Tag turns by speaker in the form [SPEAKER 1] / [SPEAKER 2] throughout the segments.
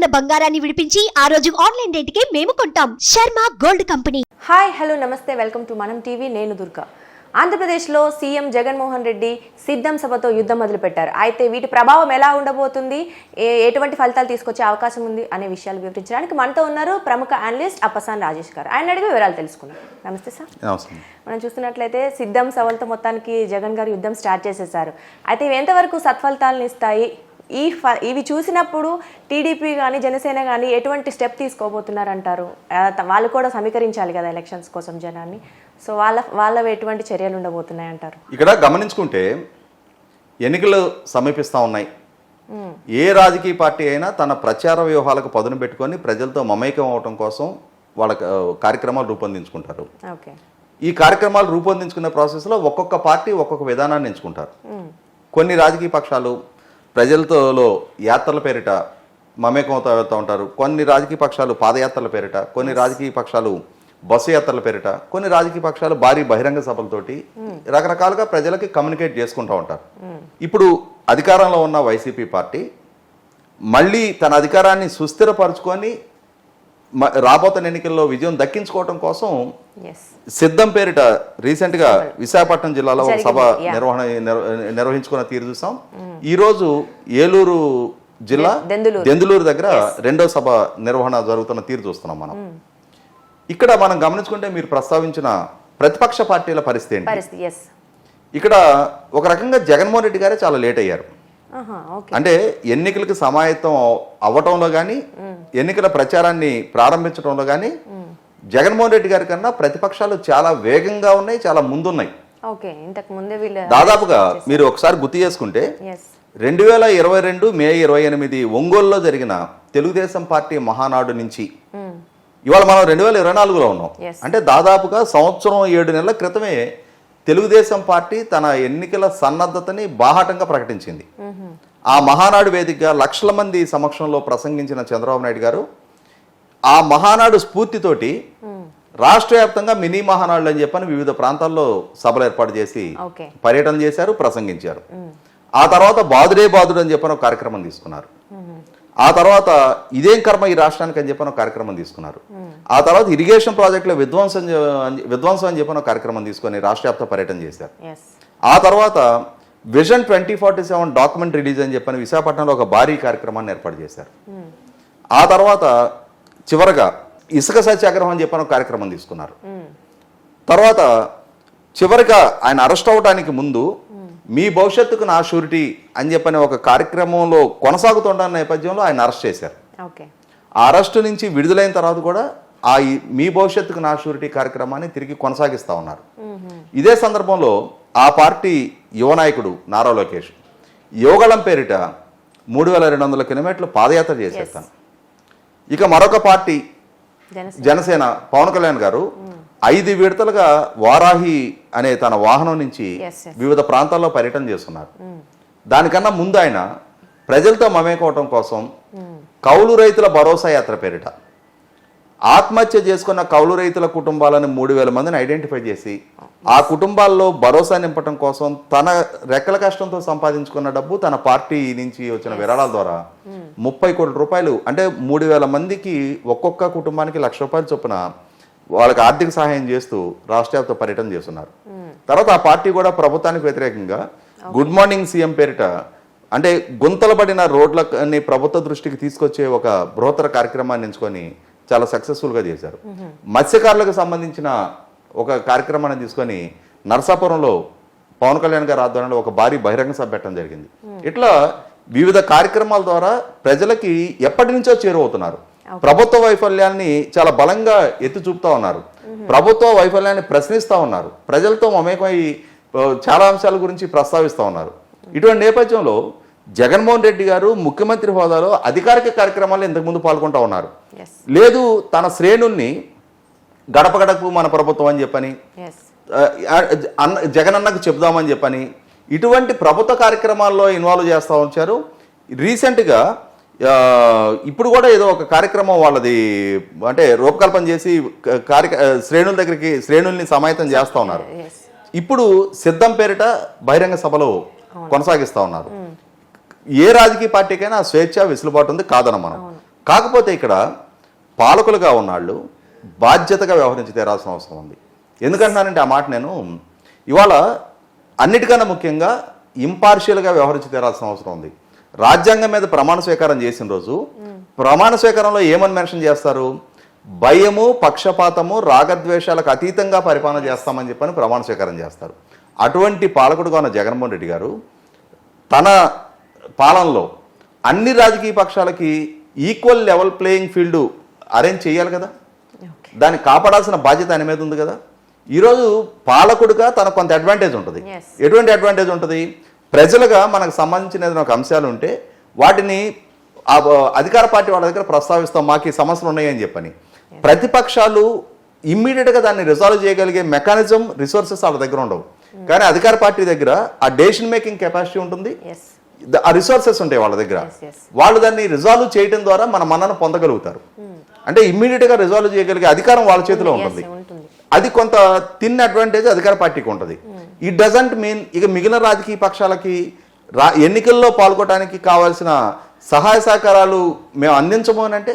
[SPEAKER 1] ఉన్న బంగారాన్ని విడిపించి ఆ రోజు ఆన్లైన్ రేటుకే మేము కొంటాం. Sharma gold company.
[SPEAKER 2] Hi hello నమస్తే. వెల్కమ్ టు మనం టీవీ నేను దుర్గా. ఆంధ్రప్రదేశ్లో సీఎం జగన్మోహన్ రెడ్డి సిద్ధం సభతో యుద్ధం మొదలుపెట్టారు. అయితే వీటి ప్రభావం ఎలా ఉండబోతుంది? ఏ- ఎటువంటి ఫలితాలు తీసుకొచ్చే అవకాశం ఉంది అనే విషయాలు వివరించడానికి మనతో ఉన్నారు ప్రముఖ అనలిస్ట్ అప్పసాన్ రాజేష్ గారు. ఆయన అడిగి వివరాలు తెలుసుకుందాం. నమస్తే సార్. మనం చూస్తున్నట్లయితే సిద్ధం సభలతో మొత్తానికి జగన్ గారు యుద్ధం స్టార్ట్ చేసేసారు. అయితే ఇవి ఎంతవరకు సత్ఫలితాలను ఇస్తాయి? ఈ ఫ ఇవి చూసినప్పుడు టీడీపీ కానీ జనసేన కానీ ఎటువంటి స్టెప్ తీసుకోబోతున్నారు అంటారు ఆ, త- వాళ్ళు కూడా సమీకరించాలి కదా ఎలక్షన్స్ కోసం జనాన్ని. సో వాళ్ళ వాళ్ళ ఎటువంటి చర్యలు ఉండబోతున్నాయి అంటారు
[SPEAKER 3] ఇక్కడ గమనించుకుంటే ఎన్నికలు సమీపిస్తూ ఉన్నాయి. ఏ రాజకీయ పార్టీ అయినా తన ప్రచార వ్యూహాలకు పదును పెట్టుకొని ప్రజలతో మమేకం అవటం కోసం వాళ్ళ కార్యక్రమాలు రూపొందించుకుంటారు.
[SPEAKER 2] ఓకే.
[SPEAKER 3] ఈ కార్యక్రమాలు రూపొందించుకునే ప్రాసెస్లో ఒక్కొక్క పార్టీ ఒక్కొక్క విధానాన్ని ఎంచుకుంటారు. కొన్ని రాజకీయ పక్షాలు ప్రజలతో యాత్రల పేరిట మమేకం అవుతా వెళ్తూ ఉంటారు. కొన్ని రాజకీయ పక్షాలు పాదయాత్రల పేరిట కొన్ని రాజకీయ పక్షాలు బస్సు యాత్రల పేరిట కొన్ని రాజకీయ పక్షాలు భారీ బహిరంగ సభలతోటి రకరకాలుగా ప్రజలకి కమ్యూనికేట్ చేసుకుంటూ ఉంటారు. ఇప్పుడు అధికారంలో ఉన్న వైసీపీ పార్టీ మళ్ళీ తన అధికారాన్ని సుస్థిరపరచుకొని రాబోతున్న ఎన్నికల్లో విజయం దక్కించుకోవడం కోసం సిద్ధం పేరిట రీసెంట్గా విశాఖపట్నం జిల్లాలో ఒక సభ. నిర్వహణ నిర్- నిర్వహించుకున్న తీరు చూసాం. ఈ రోజు ఏలూరు జిల్లా
[SPEAKER 2] దెందులూరు.
[SPEAKER 3] దగ్గర రెండో సభ నిర్వహణ జరుగుతున్న తీరు చూస్తున్నాం మనం. ఇక్కడ మనం గమనించుకుంటే మీరు ప్రస్తావించిన ప్రతిపక్ష పార్టీల పరిస్థితి ఇక్కడ ఒక రకంగా జగన్మోహన్ రెడ్డి గారే చాలా లేట్ అయ్యారు. అంటే ఎన్నికలకు సమాయత్తం అవ్వటంలో కానీ ఎన్నికల ప్రచారాన్ని ప్రారంభించడంలో కానీ జగన్మోహన్ రెడ్డి గారి కన్నా ప్రతిపక్షాలు చాలా వేగంగా ఉన్నాయి చాలా ముందున్నాయి. దాదాపుగా మీరు ఒకసారి గుర్తు చేసుకుంటే రెండు వేల ఇరవై రెండు మే ఇరవై ఎనిమిది ఒంగోలులో జరిగిన తెలుగుదేశం పార్టీ మహానాడు నుంచి ఇవాళ మనం రెండు వేల ఇరవై నాలుగులో ఉన్నాం. అంటే దాదాపుగా సంవత్సరం ఏడు నెలల క్రితమే తెలుగుదేశం పార్టీ తన ఎన్నికల సన్నద్ధతని బాహాటంగా ప్రకటించింది. ఆ మహానాడు వేదికగా లక్షల మంది సమక్షంలో ప్రసంగించిన చంద్రబాబు నాయుడు గారు ఆ మహానాడు స్ఫూర్తితోటి రాష్ట్ర వ్యాప్తంగా మినీ మహానాడులు అని చెప్పని వివిధ ప్రాంతాల్లో సభలు ఏర్పాటు చేసి పర్యటన చేశారు ప్రసంగించారు. ఆ తర్వాత బాదుడే బాదుడు అని చెప్పని ఒక కార్యక్రమం తీసుకున్నారు. ఆ తర్వాత ఇదేం కర్మ ఈ రాష్ట్రానికి అని చెప్పని కార్యక్రమం తీసుకున్నారు. ఆ తర్వాత ఇరిగేషన్ ప్రాజెక్టుల విధ్వంసం విధ్వంసం అని చెప్పని కార్యక్రమం తీసుకొని రాష్ట్ర వ్యాప్త పర్యటన చేశారు. ఆ తర్వాత vision twenty forty seven document release అని చెప్పని విశాఖపట్నంలో ఒక భారీ కార్యక్రమాన్ని ఏర్పాటు చేశారు. ఆ తర్వాత చివరగా ఇసుక సత్యాగ్రహం అని చెప్పని ఒక కార్యక్రమం తీసుకున్నారు. తర్వాత చివరిగా ఆయన అరెస్ట్ అవడానికి ముందు మీ భవిష్యత్తుకు నా షూరిటీ అని చెప్పని ఒక కార్యక్రమంలో కొనసాగుతున్న నేపథ్యంలో ఆయన అరెస్ట్ చేశారు. ఆ అరెస్టు నుంచి విడుదలైన తర్వాత కూడా ఆ మీ భవిష్యత్తుకు నా షూరిటీ కార్యక్రమాన్ని తిరిగి కొనసాగిస్తా ఉన్నారు. ఇదే సందర్భంలో ఆ పార్టీ యువ నాయకుడు నారా లోకేష్ యోగళం పేరిట మూడు వేల రెండు వందల కిలోమీటర్లు పాదయాత్ర చేసేస్తాను. ఇక మరొక పార్టీ
[SPEAKER 2] జనసేన.
[SPEAKER 3] పవన్ కళ్యాణ్ గారు ఐదు విడతలుగా వారాహి అనే తన వాహనం నుంచి. వివిధ ప్రాంతాల్లో పర్యటన చేస్తున్నారు. దానికన్నా ముందు ఆయన ప్రజలతో మమేకోవటం కోసం కౌలు రైతుల భరోసా యాత్ర పేరిట ఆత్మహత్య చేసుకున్న కౌలు రైతుల కుటుంబాలను మూడు వేల మందిని ఐడెంటిఫై చేసి ఆ కుటుంబాల్లో భరోసా నింపటం కోసం తన రెక్కల కష్టంతో సంపాదించుకున్న డబ్బు తన పార్టీ నుంచి వచ్చిన విరాళాల ద్వారా ముప్పై కోట్ల రూపాయలు అంటే మూడు వేల మందికి ఒక్కొక్క కుటుంబానికి లక్ష రూపాయలు చొప్పున వాళ్ళకి ఆర్థిక సహాయం చేస్తూ రాష్ట్ర వ్యాప్త పర్యటన చేస్తున్నారు. తర్వాత ఆ పార్టీ కూడా ప్రభుత్వానికి వ్యతిరేకంగా గుడ్ మార్నింగ్ సీఎం పేరిట అంటే గుంతలబడిన రోడ్లని ప్రభుత్వ దృష్టికి తీసుకొచ్చే ఒక బృహత్తర కార్యక్రమాన్ని ఎంచుకొని చాలా సక్సెస్ఫుల్గా చేశారు. మత్స్యకారులకు సంబంధించిన ఒక కార్యక్రమాన్ని తీసుకొని నరసాపురంలో పవన్ కళ్యాణ్ గారి ఆధ్వర్యంలో ఒక భారీ బహిరంగ సభ పెట్టడం జరిగింది. ఇట్లా వివిధ కార్యక్రమాల ద్వారా ప్రజలకి ఎప్పటి నుంచో చేరువవుతున్నారు. ప్రభుత్వ వైఫల్యాన్ని చాలా బలంగా ఎత్తి చూపుతా ఉన్నారు. ప్రభుత్వ వైఫల్యాన్ని ప్రశ్నిస్తా ఉన్నారు. ప్రజలతో మమేకమై చాలా అంశాల గురించి ప్రస్తావిస్తా ఉన్నారు. ఇటువంటి నేపథ్యంలో జగన్మోహన్ రెడ్డి గారు ముఖ్యమంత్రి హోదాలో అధికారిక కార్యక్రమాల్లో ఇంతకుముందు పాల్గొంటా ఉన్నారు. లేదు తన శ్రేణుల్ని గడప గడపకు మన ప్రభుత్వం అని చెప్పని అన్న జగనన్నకు చెప్దామని చెప్పని ఇటువంటి ప్రభుత్వ కార్యక్రమాల్లో ఇన్వాల్వ్ చేస్తూ ఉంచారు. రీసెంట్గా ఇప్పుడు కూడా ఏదో ఒక కార్యక్రమం వాళ్ళది అంటే రూపకల్పన చేసి కార్య శ్రేణుల దగ్గరికి శ్రేణుల్ని సమాయత్తం చేస్తూ ఉన్నారు. ఇప్పుడు సిద్ధం పేరిట బహిరంగ సభలో కొనసాగిస్తా ఉన్నారు. ఏ రాజకీయ పార్టీకైనా స్వేచ్ఛ వెసులుబాటు ఉంది కాదన మనం. కాకపోతే ఇక్కడ పాలకులుగా ఉన్నాళ్ళు బాధ్యతగా వ్యవహరించి తీరాల్సిన అవసరం ఉంది. ఎందుకంటున్నానంటే ఆ మాట నేను ఇవాళ అన్నిటికన్నా ముఖ్యంగా ఇంపార్షియల్గా వ్యవహరించి తీరాల్సిన అవసరం ఉంది. రాజ్యాంగం మీద ప్రమాణ స్వీకారం చేసిన రోజు ప్రమాణ స్వీకారంలో ఏమని మెన్షన్ చేస్తారు? భయము పక్షపాతము రాగద్వేషాలకు అతీతంగా పరిపాలన చేస్తామని చెప్పని ప్రమాణ స్వీకారం చేస్తారు. అటువంటి పాలకుడుగా ఉన్న జగన్మోహన్ రెడ్డి గారు తన పాలనలో అన్ని రాజకీయ పక్షాలకి equal level playing field arrange చేయాలి కదా? దాన్ని కాపాడాల్సిన బాధ్యత ఆయన మీద ఉంది కదా? ఈరోజు పాలకుడుగా తనకు కొంత అడ్వాంటేజ్ ఉంటుంది. ఎటువంటి అడ్వాంటేజ్ ఉంటుంది? ప్రజలుగా మనకు సంబంధించిన ఏదైనా ఒక అంశాలు ఉంటే వాటిని అధికార పార్టీ వాళ్ళ దగ్గర ప్రస్తావిస్తాం మాకు ఈ సమస్యలు ఉన్నాయని చెప్పని. ప్రతిపక్షాలు ఇమ్మీడియట్గా దాన్ని రిజాల్వ్ చేయగలిగే మెకానిజం రిసోర్సెస్ వాళ్ళ దగ్గర ఉండవు. కానీ అధికార పార్టీ దగ్గర ఆ డెసిషన్ మేకింగ్ కెపాసిటీ ఉంటుంది. ఆ రిసోర్సెస్ ఉంటాయి వాళ్ళ దగ్గర. వాళ్ళు దాన్ని రిజాల్వ్ చేయడం ద్వారా మన మనను పొందగలుగుతారు. అంటే ఇమ్మీడియట్గా రిజాల్వ్ చేయగలిగే అధికారం వాళ్ళ చేతిలో ఉంటుంది. అది కొంత తిన్న అడ్వాంటేజ్ అధికార పార్టీకి ఉంటుంది. ఇట్ డజంట్ మీన్ ఇక మిగిలిన రాజకీయ పక్షాలకి రా ఎన్నికల్లో పాల్గొనడానికి కావాల్సిన సహాయ సహకారాలు మేము అందించము అని అంటే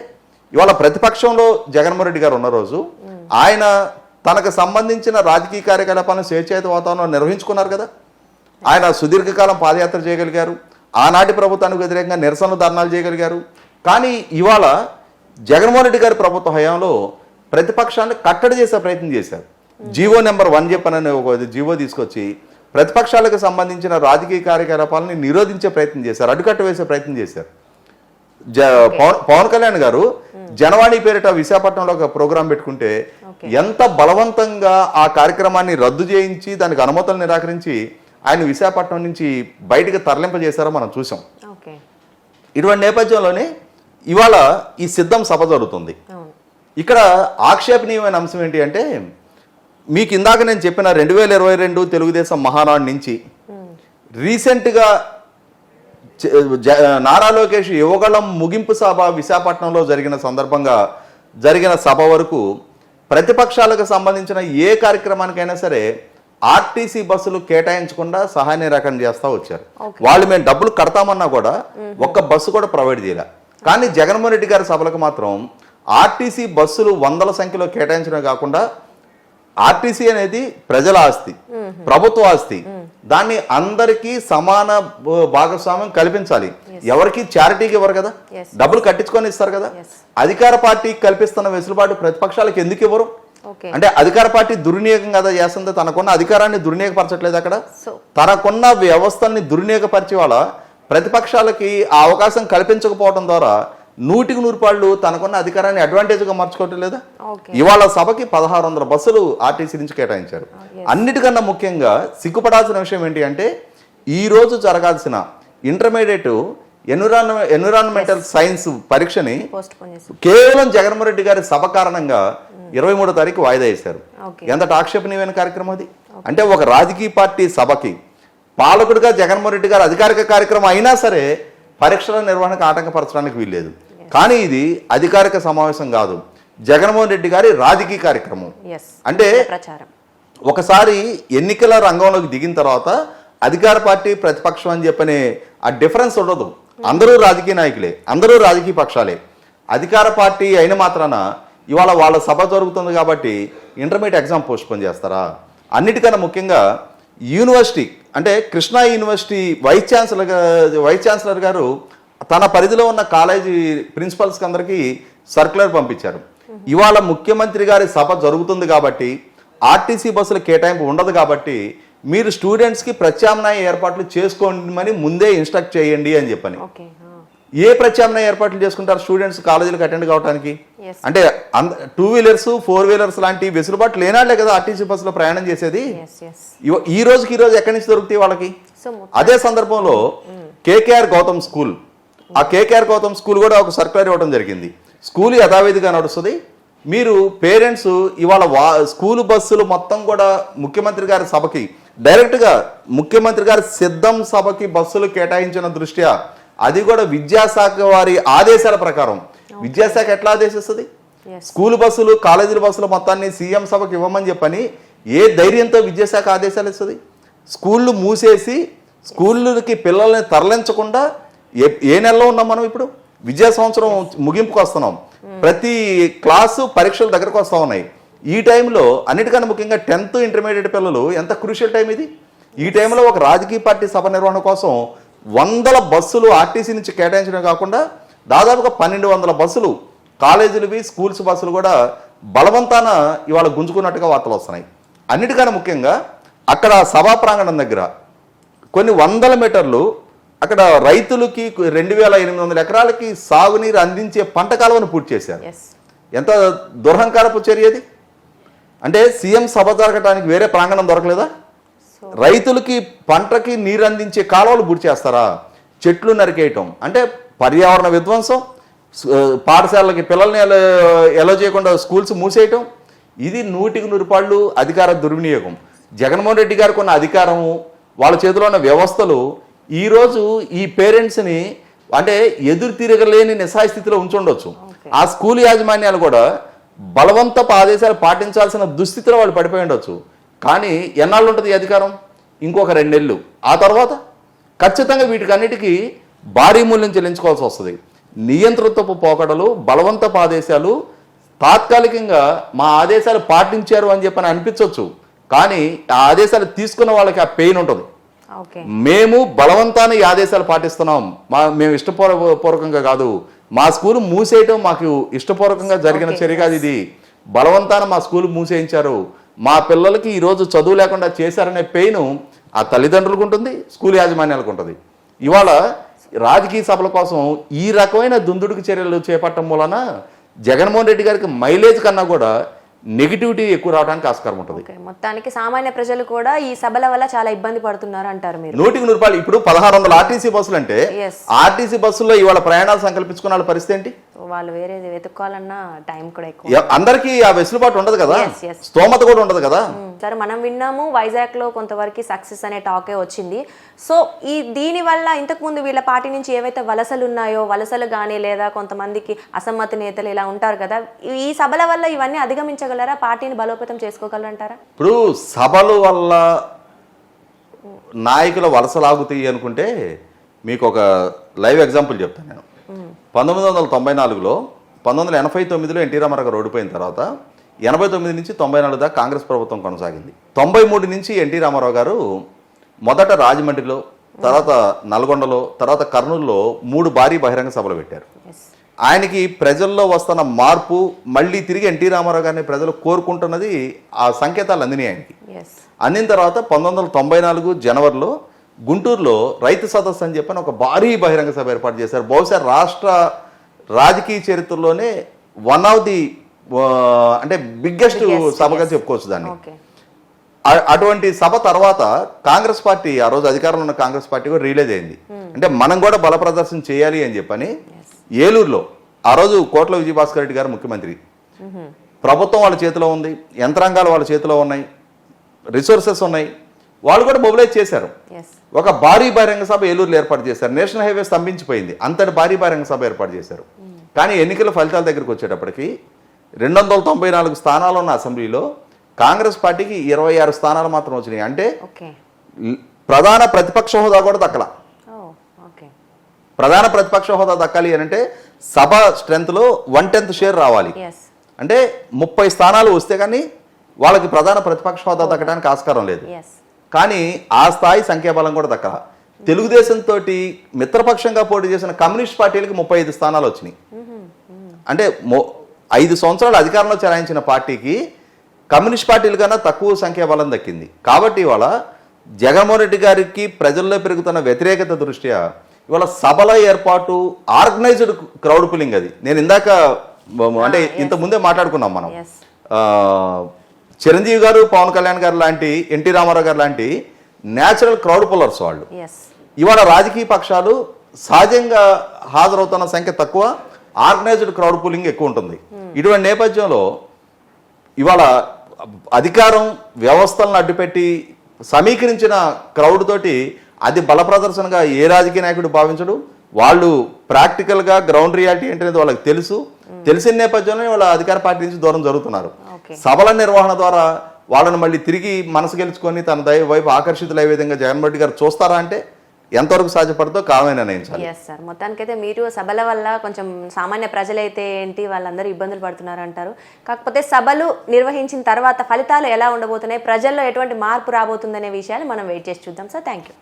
[SPEAKER 3] ఇవాళ ప్రతిపక్షంలో జగన్మోహన్ రెడ్డి గారు ఉన్న రోజు ఆయన తనకు సంబంధించిన రాజకీయ కార్యకలాపాలను స్వేచ్ఛాయుత వాతావరణంలో నిర్వహించుకున్నారు కదా. ఆయన సుదీర్ఘకాలం పాదయాత్ర చేయగలిగారు. ఆనాటి ప్రభుత్వానికి వ్యతిరేకంగా నిరసనలు ధర్నాలు చేయగలిగారు. కానీ ఇవాళ జగన్మోహన్ రెడ్డి గారి ప్రభుత్వ హయాంలో ప్రతిపక్షాన్ని కట్టడి చేసే ప్రయత్నం చేశారు. జీవో నెంబర్ వన్ చెప్పనని ఒక జీవో తీసుకొచ్చి ప్రతిపక్షాలకు సంబంధించిన రాజకీయ కార్యకలాపాలని నిరోధించే ప్రయత్నం చేశారు అడ్డుకట్ట వేసే ప్రయత్నం చేశారు. జ పవన్ పవన్ కళ్యాణ్ గారు జనవాణి పేరిట విశాఖపట్నంలో ఒక ప్రోగ్రాం పెట్టుకుంటే. ఎంత బలవంతంగా ఆ కార్యక్రమాన్ని రద్దు చేయించి దానికి అనుమతులు నిరాకరించి ఆయన విశాఖపట్నం నుంచి బయటికి తరలింపజేశారో మనం చూసాం ఇటువంటి నేపథ్యంలోనే ఇవాళ ఈ సిద్ధం సభ జరుగుతుంది. ఇక్కడ ఆక్షేపణీయమైన అంశం ఏంటి అంటే మీకు ఇందాక నేను చెప్పిన రెండు వేల ఇరవై రెండు తెలుగుదేశం మహానాడు నుంచి రీసెంట్గా నారా లోకేష్ యువగళం ముగింపు సభ విశాఖపట్నంలో జరిగిన సందర్భంగా జరిగిన సభ వరకు ప్రతిపక్షాలకు సంబంధించిన ఏ కార్యక్రమానికైనా సరే ఆర్టీసీ బస్సులు కేటాయించకుండా సహాయ నిరాకరణ చేస్తూ వచ్చారు. వాళ్ళు మేము డబ్బులు కడతామన్నా కూడా ఒక్క బస్సు కూడా ప్రొవైడ్ చేయలే. కానీ జగన్మోహన్ రెడ్డి గారి సభలకు మాత్రం ఆర్టీసీ బస్సులు వందల సంఖ్యలో కేటాయించడమే కాకుండా ఆర్టీసీ అనేది ప్రజల ఆస్తి ప్రభుత్వ ఆస్తి. దాన్ని అందరికీ సమాన భాగస్వామ్యం కల్పించాలి. ఎవరికి చారిటీకి ఇవ్వరు కదా. డబ్బులు కట్టించుకొని ఇస్తారు కదా. అధికార పార్టీ కల్పిస్తున్న వెసులుబాటు ప్రతిపక్షాలకు ఎందుకు ఇవ్వరు? అంటే అధికార పార్టీ దుర్వినియోగం కదా చేస్తుంది తనకున్న అధికారాన్ని దుర్వినియోగపరచట్లేదు అక్కడ. తనకున్న వ్యవస్థల్ని దుర్వినియోగపరిచే వాళ్ళ ప్రతిపక్షాలకి ఆ అవకాశం కల్పించకపోవడం ద్వారా నూటికి నూరు పాళ్ళు తనకున్న అధికారాన్ని అడ్వాంటేజ్గా మార్చుకోవటం లేదా? ఇవాళ సభకి పదహారు వందల బస్సులు ఆర్టీసీ నుంచి కేటాయించారు. అన్నిటికన్నా ముఖ్యంగా సిగ్గుపడాల్సిన విషయం ఏంటి అంటే ఈ రోజు జరగాల్సిన ఇంటర్మీడియట్ ఎన్విరాన్మెంట్ ఎన్విరాన్మెంటల్ సైన్స్ పరీక్షని కేవలం జగన్మోహన్ రెడ్డి గారి సభ కారణంగా ఇరవై మూడో తారీఖు వాయిదా వేశారు. ఎంత ఆక్షేపణీయమైన కార్యక్రమం అది? అంటే ఒక రాజకీయ పార్టీ సభకి పాలకుడిగా జగన్మోహన్ రెడ్డి గారు అధికారిక కార్యక్రమం అయినా సరే పరీక్షల నిర్వహణకు ఆటంకపరచడానికి వీల్లేదు. కానీ ఇది అధికారిక సమావేశం కాదు. జగన్మోహన్ రెడ్డి గారి రాజకీయ కార్యక్రమం. అంటే ఒకసారి ఎన్నికల రంగంలోకి దిగిన తర్వాత అధికార పార్టీ ప్రతిపక్షం అని చెప్పనే ఆ డిఫరెన్స్ ఉండదు. అందరూ రాజకీయ నాయకులే అందరూ రాజకీయ పక్షాలే. అధికార పార్టీ అయిన మాత్రాన ఇవాళ వాళ్ళ సభ జరుగుతుంది కాబట్టి ఇంటర్మీడియట్ ఎగ్జామ్ పోస్ట్పోన్ చేస్తారా? అన్నిటికన్నా ముఖ్యంగా యూనివర్సిటీ అంటే Krishna university vice chancellor vice chancellor గారు తన పరిధిలో ఉన్న కాలేజీ ప్రిన్సిపల్స్కి అందరికీ సర్క్యులర్ పంపించారు. ఇవాళ ముఖ్యమంత్రి గారి సభ జరుగుతుంది కాబట్టి ఆర్టీసీ బస్సుల కేటాయింపు ఉండదు కాబట్టి మీరు స్టూడెంట్స్కి ప్రత్యామ్నాయ ఏర్పాట్లు చేసుకోమని ముందే ఇన్స్ట్రక్ట్ చేయండి అని చెప్పని. ఏ ప్రత్యామ్నాయ ఏర్పాట్లు చేసుకుంటారు స్టూడెంట్స్ కాలేజీలకు అటెండ్ కావడానికి. అంటే టూ వీలర్స్ ఫోర్ వీలర్స్ లాంటి వెసులుబాటు లేనాళ్ళే కదా ఆర్టీసీ బస్సులో ప్రయాణం చేసేది? ఈ రోజుకి ఈ రోజు ఎక్కడి నుంచి దొరుకుతాయి వాళ్ళకి? అదే సందర్భంలో కేకేఆర్ గౌతమ్ స్కూల్. ఆ కేకేఆర్ గౌతమ్ స్కూల్ కూడా ఒక సర్క్యులర్ ఇవ్వడం జరిగింది. స్కూల్ యథావిధిగా నడుస్తుంది. మీరు పేరెంట్స్ ఇవాళ వా స్కూల్ బస్సులు మొత్తం కూడా ముఖ్యమంత్రి గారి సభకి డైరెక్ట్గా ముఖ్యమంత్రి గారి సిద్ధం సభకి బస్సులు కేటాయించిన దృష్ట్యా అది కూడా విద్యాశాఖ వారి ఆదేశాల ప్రకారం. విద్యాశాఖ ఎట్లా ఆదేశిస్తుంది? స్కూల్ బస్సులు కాలేజీల బస్సుల మొత్తాన్ని సీఎం సభకి ఇవ్వమని చెప్పని ఏ ధైర్యంతో విద్యాశాఖ ఆదేశాలు ఇస్తుంది? స్కూళ్ళు మూసేసి స్కూళ్ళకి పిల్లల్ని తరలించకుండా ఏ ఏ నెలలో ఉన్నాం మనం ఇప్పుడు? విద్యా సంవత్సరం ముగింపుకు వస్తున్నాం. ప్రతి క్లాసు పరీక్షల దగ్గరకు వస్తూ ఉన్నాయి. ఈ టైంలో అన్నిటికన్నా ముఖ్యంగా టెన్త్ ఇంటర్మీడియట్ పిల్లలు ఎంత క్రూషియల్ టైం ఇది? ఈ టైంలో ఒక రాజకీయ పార్టీ సభ నిర్వహణ కోసం వందల బస్సులు ఆర్టీసీ నుంచి కేటాయించడం కాకుండా దాదాపుగా పన్నెండు వందల బస్సులు కాలేజీలవి స్కూల్స్ బస్సులు కూడా బలవంతాన ఇవాళ గుంజుకున్నట్టుగా వార్తలు వస్తున్నాయి. అన్నిటికన్నా ముఖ్యంగా అక్కడ సభా ప్రాంగణం దగ్గర కొన్ని వందల మీటర్లు అక్కడ రైతులకి రెండు వేల ఎనిమిది వందల ఎకరాలకి సాగునీరు అందించే పంట కాలువను పూర్తి చేశారు. ఎంత దురహంకారపు చర్య అది అంటే సీఎం సభ జరగడానికి వేరే ప్రాంగణం దొరకలేదా? రైతులకి పంటకి నీరు అందించే కాలువలు పూర్తి చేస్తారా? చెట్లు నరికేయటం. అంటే పర్యావరణ విధ్వంసం పాఠశాలలకి పిల్లల్ని ఎలా ఎలా చేయకుండా స్కూల్స్ మూసేయటం ఇది నూటికి నూరు పాళ్ళు అధికార దుర్వినియోగం. జగన్మోహన్ రెడ్డి గారికి ఉన్న అధికారము వాళ్ళ చేతిలో ఉన్న వ్యవస్థలు ఈరోజు ఈ పేరెంట్స్ని అంటే ఎదురు తిరగలేని నిస్సాయ స్థితిలో ఉంచుండొచ్చు. ఆ స్కూల్ యాజమాన్యాలు కూడా బలవంతపు ఆదేశాలు పాటించాల్సిన దుస్థితిలో వాళ్ళు పడిపోయి ఉండొచ్చు. కానీ ఎన్నాళ్ళు ఉంటుంది అధికారం? ఇంకొక రెండేళ్ళు. ఆ తర్వాత ఖచ్చితంగా వీటికన్నిటికీ భారీ మూల్యం చెల్లించుకోవాల్సి వస్తుంది. నియంత్రితపు పోకడలు బలవంతపు ఆదేశాలు తాత్కాలికంగా మా ఆదేశాలు పాటించారు అని చెప్పని అనిపించవచ్చు కానీ ఆ ఆదేశాలు తీసుకున్న వాళ్ళకి ఆ పెయిన్ ఉంటుంది. మేము బలవంతాన ఈ ఆదేశాలు పాటిస్తున్నాం. మా మేము ఇష్టపూర్వకంగా కాదు. మా స్కూల్ మూసేయటం మాకు ఇష్టపూర్వకంగా జరిగిన చర్య కాదు ఇది. బలవంతాన మా స్కూల్ మూసేయించారు. మా పిల్లలకి ఈరోజు చదువు లేకుండా చేశారనే పెయిన్ ఆ తల్లిదండ్రులకు ఉంటుంది స్కూల్ యాజమాన్యాలకు ఉంటుంది. ఇవాళ రాజకీయ సభల కోసం ఈ రకమైన దుందుడుకు చర్యలు చేపట్టడం వలన జగన్మోహన్ రెడ్డి గారికి మైలేజ్ కన్నా కూడా నెగిటివిటీ ఎక్కువ రావడానికి ఆస్కారం ఉంటుంది.
[SPEAKER 2] మొత్తానికి సామాన్య ప్రజలు కూడా ఈ సభల వల్ల చాలా ఇబ్బంది పడుతున్నారు అంటారు మీరు.
[SPEAKER 3] నూటికి నూరు రూపాయలు. ఇప్పుడు పదహారు వందల ఆర్టీసీ బస్సులు అంటే. ఆర్టీసీ బస్సుల్లో ఇవాళ ప్రయాణాలు సంకల్పించుకున్న వాళ్ళ పరిస్థితి ఏంటి?
[SPEAKER 2] వాళ్ళు వేరేది వెతుక్కోవాలన్నా టైం కూడా ఎక్కువ.
[SPEAKER 3] అందరికీ ఆ వెసులుబాటు ఉండదు కదా. స్తోమత కూడా ఉండదు కదా?
[SPEAKER 2] సరే మనం విన్నాము వైజాగ్లో కొంతవరకు సక్సెస్ అనే టాకే వచ్చింది. సో ఈ దీని వల్ల ఇంతకు ముందు వీళ్ళ పార్టీ నుంచి ఏవైతే వలసలు ఉన్నాయో వలసలు కానీ లేదా కొంతమందికి అసమ్మతి నేతలు ఇలా ఉంటారు కదా ఈ- సభల వల్ల ఇవన్నీ అధిగమించగలరా పార్టీని బలోపేతం చేసుకోగలరంటారా?
[SPEAKER 3] ఇప్పుడు సభల వల్ల నాయకుల వలసలాగుతాయి అనుకుంటే మీకు ఒక లైవ్ ఎగ్జాంపుల్ చెప్తాను నేను. పంతొమ్మిది వందల తొంభై నాలుగులో పంతొమ్మిది వందల ఎనభై తొమ్మిదిలో ఎన్టీ రామారావు గారు ఓడిపోయిన తర్వాత ఎనభై తొమ్మిది నుంచి తొంభై నాలుగు దాకా కాంగ్రెస్ ప్రభుత్వం కొనసాగింది. తొంభై మూడు నుంచి ఎన్టీ రామారావు గారు మొదట రాజమండ్రిలో తర్వాత నల్గొండలో తర్వాత కర్నూలులో మూడు భారీ బహిరంగ సభలు పెట్టారు. ఆయనకి ప్రజల్లో వస్తున్న మార్పు మళ్ళీ తిరిగి ఎన్టీ రామారావు గారిని ప్రజలు కోరుకుంటున్నది ఆ సంకేతాలు అందినాయి ఆయనకి. అందిన తర్వాత పంతొమ్మిది వందల తొంభై నాలుగు జనవరిలో గుంటూరులో రైతు సదస్సు అని చెప్పని ఒక భారీ బహిరంగ సభ ఏర్పాటు చేశారు. బహుశా రాష్ట్ర రాజకీయ చరిత్రలోనే వన్ ఆఫ్ ది అంటే బిగ్గెస్ట్ సభగా. చెప్పుకోవచ్చు దాన్ని. అటువంటి సభ తర్వాత కాంగ్రెస్ పార్టీ ఆ రోజు అధికారంలో ఉన్న కాంగ్రెస్ పార్టీ కూడా రిలీజ్ అయింది. అంటే మనం కూడా బల ప్రదర్శన చేయాలి అని చెప్పని ఏలూరులో ఆ రోజు కోట్ల విజయభాస్కర్ రెడ్డి గారు ముఖ్యమంత్రి. ప్రభుత్వం వాళ్ళ చేతిలో ఉంది యంత్రాంగాలు వాళ్ళ చేతిలో ఉన్నాయి రిసోర్సెస్ ఉన్నాయి. వాళ్ళు కూడా మొబిలైజ్ చేశారు. ఒక భారీ బహిరంగ సభ ఏలూరులో ఏర్పాటు చేశారు. నేషనల్ హైవే స్తంభించిపోయింది. అంతటి భారీ బహిరంగ సభ ఏర్పాటు చేశారు. కానీ ఎన్నికల ఫలితాల దగ్గరికి వచ్చేటప్పటికి రెండు వందల తొంభై నాలుగు స్థానాలు ఉన్న అసెంబ్లీలో కాంగ్రెస్ పార్టీకి ఇరవై ఆరు స్థానాలు మాత్రం వచ్చినాయి. అంటే ప్రధాన ప్రతిపక్ష హోదా కూడా దక్కల. ప్రధాన ప్రతిపక్ష హోదా దక్కాలి అని అంటే సభ స్ట్రెంత్లో వన్ టెన్త్ షేర్ రావాలి. అంటే ముప్పై స్థానాలు వస్తే కానీ వాళ్ళకి ప్రధాన ప్రతిపక్ష హోదా దక్కడానికి ఆస్కారం లేదు. కానీ ఆ స్థాయి సంఖ్యాబలం కూడా దక్కల. తెలుగుదేశంతో మిత్రపక్షంగా పోటీ చేసిన కమ్యూనిస్ట్ పార్టీలకి ముప్పై ఐదు స్థానాలు వచ్చినాయి. అంటే మొ- ఐదు సంవత్సరాలు అధికారంలో చెలాయించిన పార్టీకి కమ్యూనిస్ట్ పార్టీల కన్నా తక్కువ సంఖ్యాబలం దక్కింది. కాబట్టి ఇవాళ జగన్మోహన్ రెడ్డి గారికి ప్రజల్లో పెరుగుతున్న వ్యతిరేకత దృష్ట్యా ఇవాళ సభల ఏర్పాటు ఆర్గనైజ్డ్ క్రౌడ్ పులింగ్ అది. నేను ఇందాక అంటే ఇంత ముందే మాట్లాడుకున్నాం మనం. చిరంజీవి గారు పవన్ కళ్యాణ్ గారు లాంటి ఎన్టీ రామారావు గారు లాంటి న్యాచురల్ క్రౌడ్ పుల్లర్స్ వాళ్ళు. ఇవాళ రాజకీయ పక్షాలు సహజంగా హాజరవుతున్న సంఖ్య తక్కువ ఆర్గనైజ్డ్ క్రౌడ్ పులింగ్ ఎక్కువ ఉంటుంది. ఇటువంటి నేపథ్యంలో ఇవాళ అధికారం వ్యవస్థలను అడ్డుపెట్టి సమీకరించిన క్రౌడ్ తోటి అది బల ప్రదర్శనగా ఏ రాజకీయ నాయకుడు భావించడు. వాళ్ళు ప్రాక్టికల్గా గ్రౌండ్ రియాలిటీ ఏంటనేది వాళ్ళకి తెలుసు. తెలిసిన నేపథ్యంలో వాళ్ళ అధికార పార్టీ నుంచి దూరం జరుగుతున్నారు. సభల నిర్వహణ ద్వారా వాళ్ళని మళ్ళీ తిరిగి మనసు గెలుచుకొని తన దయ వైపు ఆకర్షితులయ్యే విధంగా జగన్మోహన్ రెడ్డి గారు చూస్తారా అంటే ఎంతవరకు సాధ్యపడుతుందో కావే నిర్ణయించాలి.
[SPEAKER 2] ఎస్ సార్ మొత్తానికైతే మీరు సభల వల్ల కొంచెం సామాన్య ప్రజలైతే ఏంటి వాళ్ళందరూ ఇబ్బందులు పడుతున్నారు అంటారు. కాకపోతే సభలు నిర్వహించిన తర్వాత ఫలితాలు ఎలా ఉండబోతున్నాయి? ప్రజల్లో ఎటువంటి మార్పు రాబోతుందనే విషయాలు మనం వెయిట్ చేసి చూద్దాం సార్ థ్యాంక్ యూ